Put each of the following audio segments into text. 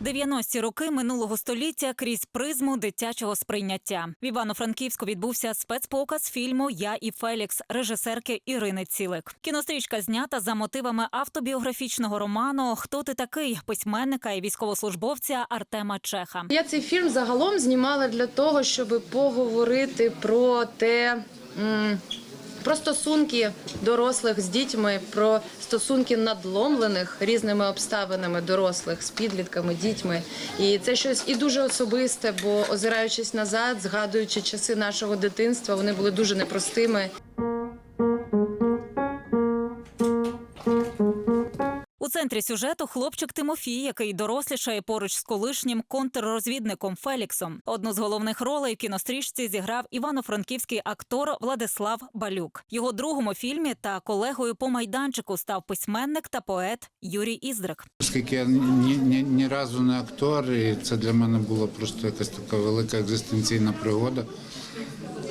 90-ті роки минулого століття крізь призму дитячого сприйняття. В Івано-Франківську відбувся спецпоказ фільму Я і Фелікс режисерки Ірини Цілик. Кінострічка знята за мотивами автобіографічного роману Хто ти такий письменника і військовослужбовця Артема Чеха. Я цей фільм загалом знімала для того, щоб поговорити про те. Про стосунки дорослих з дітьми, про стосунки надломлених різними обставинами дорослих з підлітками, дітьми. І це щось і дуже особисте, бо озираючись назад, згадуючи часи нашого дитинства, вони були дуже непростими. Центрі сюжету хлопчик Тимофій, який дорослішає поруч з колишнім контррозвідником Феліксом. Одну з головних ролей в кінострічці зіграв івано-франківський актор Владислав Балюк. Його другом у фільмі та колегою по майданчику став письменник та поет Юрій Іздрик. Оскільки я ні, ні, ні разу не актор, і це для мене була просто якась така велика екзистенційна пригода,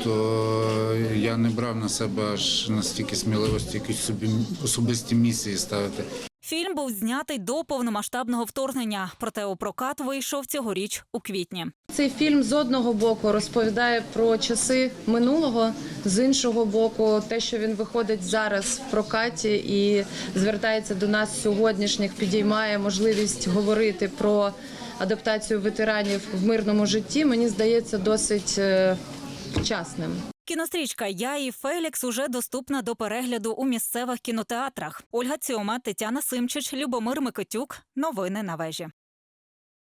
то я не брав на себе аж настільки сміливості якісь собі особисті місії ставити. Фільм був знятий до повномасштабного вторгнення, проте у прокат вийшов цьогоріч у квітні. Цей фільм з одного боку розповідає про часи минулого, з іншого боку, те, що він виходить зараз в прокаті і звертається до нас сьогоднішніх, підіймає можливість говорити про адаптацію ветеранів в мирному житті. Мені здається, досить е, вчасним. Кінострічка Я і Фелікс уже доступна до перегляду у місцевих кінотеатрах. Ольга Цьома, Тетяна Симчич, Любомир Микотюк. Новини на вежі.